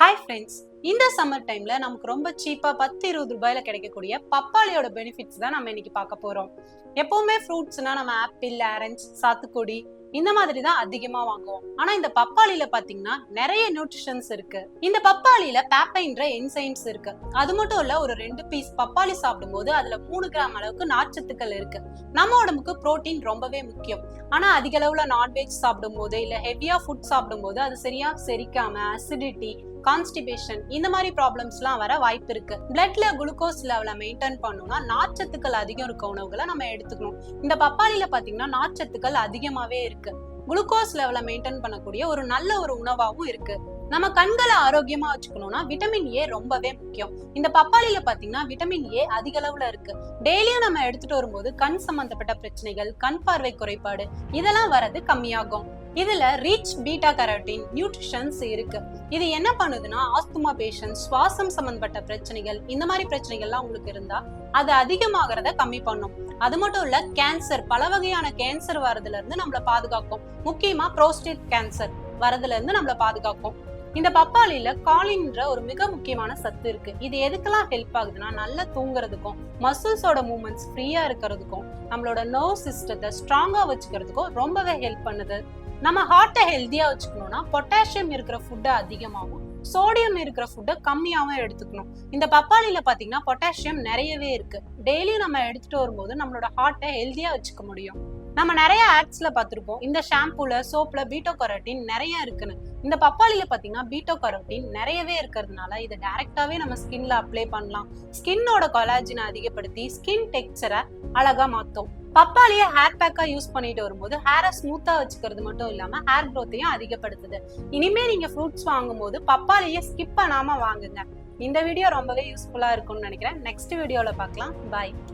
Hi friends இந்த summer டைம்ல நமக்கு ரொம்ப சீப்பா பத்து இருபது ரூபாயில கிடைக்கக்கூடிய பப்பாளியோட பெனிஃபிட்ஸ் தான் நம்ம இன்னைக்கு பார்க்க போறோம். எப்பவுமே ஃப்ரூட்ஸ்னா நம்ம ஆப்பிள் ஆரஞ்சு சாத்துக்குடி இந்த மாதிரி தான் அதிகமா வாங்குவோம். ஆனா இந்த பப்பாளியில பாத்தீங்கன்னா நிறைய நியூட்ரிஷன்ஸ் இருக்கு. இந்த பப்பாளியில பேப்பைன்ற என்சைம்ஸ் இருக்கு. அது மட்டும் இல்ல ஒரு ரெண்டு பீஸ் பப்பாளி சாப்பிடும்போது அதுல மூணு கிராம் அளவுக்கு நார்ச்சத்துக்கள் இருக்கு. நம்ம உடம்புக்கு புரோட்டீன் ரொம்பவே முக்கியம். ஆனா அதிக அளவுல நான்வெஜ் சாப்பிடும் போது இல்ல ஹெவியா ஃபுட் சாப்பிடும் போது அது சரியா செரிக்காம அசிடிட்டி கான்ஸ்டிபேஷன் இந்த மாதிரி ப்ராப்ளம்ஸ்லாம் வர வாய்ப்பு இருக்கு. பிளட்ல குளுக்கோஸ் லெவலை மெயின்டைன் பண்ணணும்னா நார்ச்சத்துக்கள் அதிகம் இருக்க உணவுகளை நம்ம எடுத்துக்கணும். இந்த பப்பாளியில பாத்தீங்கன்னா நார்ச்சத்துக்கள் அதிகமாவே இருக்கு. குளுக்கோஸ் லெவலை மெயின்டைன் பண்ணக்கூடிய ஒரு நல்ல ஒரு உணவாகவும் இருக்கு. நம்ம கண்களை ஆரோக்கியமா வச்சுக்கணும்னா விட்டமின் ஏ ரொம்பவே முக்கியம். இந்த பப்பாளியில பாத்தீங்கன்னா விட்டமின் ஏ அதிக அளவுல இருக்கு. டெய்லியும் நம்ம எடுத்துட்டு வரும்போது கண் சம்பந்தப்பட்ட பிரச்சனைகள் கண் பார்வை குறைபாடு இதெல்லாம் வரது கம்மியாகும். இதுல ரிச் பீட்டா கரோட்டின் நியூட்ரிஷன்ஸ் இருக்கு. இது என்ன பண்ணுதுன்னா ஆஸ்துமா பேஷண்ட் சுவாசம் சம்பந்தப்பட்ட பிரச்சனைகள் இந்த மாதிரி பிரச்சனைகள்லாம் உங்களுக்கு இருந்தா அது அதிகமாகறத கம்மி பண்ணும். அது மட்டும் இல்ல கேன்சர் பல வகையான கேன்சர் வரதுல இருந்து நம்மள பாதுகாக்கும். முக்கியமா புரோஸ்டேட் கேன்சர் வரதுல இருந்து நம்மள பாதுகாக்கும். இந்த பப்பாளியில காலின்ற ஒரு மிக முக்கியமான சத்து இருக்கு. இது எதுக்கெல்லாம் ஹெல்ப் ஆகுதுன்னா நல்லா தூங்குறதுக்கும் மசில்ஸோட மூமெண்ட்ஸ் ஃப்ரீயா இருக்கிறதுக்கும் நம்மளோட நர்வ் சிஸ்டத்தை ஸ்ட்ராங்கா வச்சுக்கிறதுக்கும் ரொம்பவே ஹெல்ப் பண்ணுது. நம்ம ஹார்ட்டை ஹெல்த்தியா வச்சுக்கணும்னா பொட்டாசியம் இருக்கிற ஃபுட்டை அதிகமாகவும் சோடியம் இருக்கிற ஃபுட்டை கம்மியாகவும் எடுத்துக்கணும். இந்த பப்பாளியில பாத்தீங்கன்னா பொட்டாசியம் நிறையவே இருக்கு. டெய்லியும் நம்ம எடுத்துட்டு வரும்போது நம்மளோட ஹார்ட்டை ஹெல்த்தியா வச்சுக்க முடியும். நம்ம நிறைய ஆட்ஸ்ல பார்த்துருப்போம். இந்த ஷாம்புல சோப்ல பீட்டோ கரோட்டின் நிறைய இருக்குன்னு. இந்த பப்பாளியில பாத்தீங்கன்னா பீட்டோ கரோட்டின் நிறையவே இருக்கிறதுனால இதை டைரக்டாவே நம்ம ஸ்கின்ல அப்ளை பண்ணலாம். ஸ்கின்னோட கொலாஜினை அதிகப்படுத்தி ஸ்கின் டெக்ஸ்சரை அழகா மாத்தும். பப்பாளிய ஹேர் பேக்கா யூஸ் பண்ணிட்டு வரும்போது ஹேரை ஸ்மூத்தா வச்சுக்கிறது மட்டும் இல்லாம ஹேர் க்ரோத்தையும் அதிகப்படுத்துது. இனிமே நீங்க ஃப்ரூட்ஸ் வாங்கும்போது பப்பாளிய ஸ்கிப் பண்ணாம வாங்குங்க. இந்த வீடியோ ரொம்பவே யூஸ்ஃபுல்லா இருக்கும்னு நினைக்கிறேன். நெக்ஸ்ட் வீடியோல பார்க்கலாம். பாய்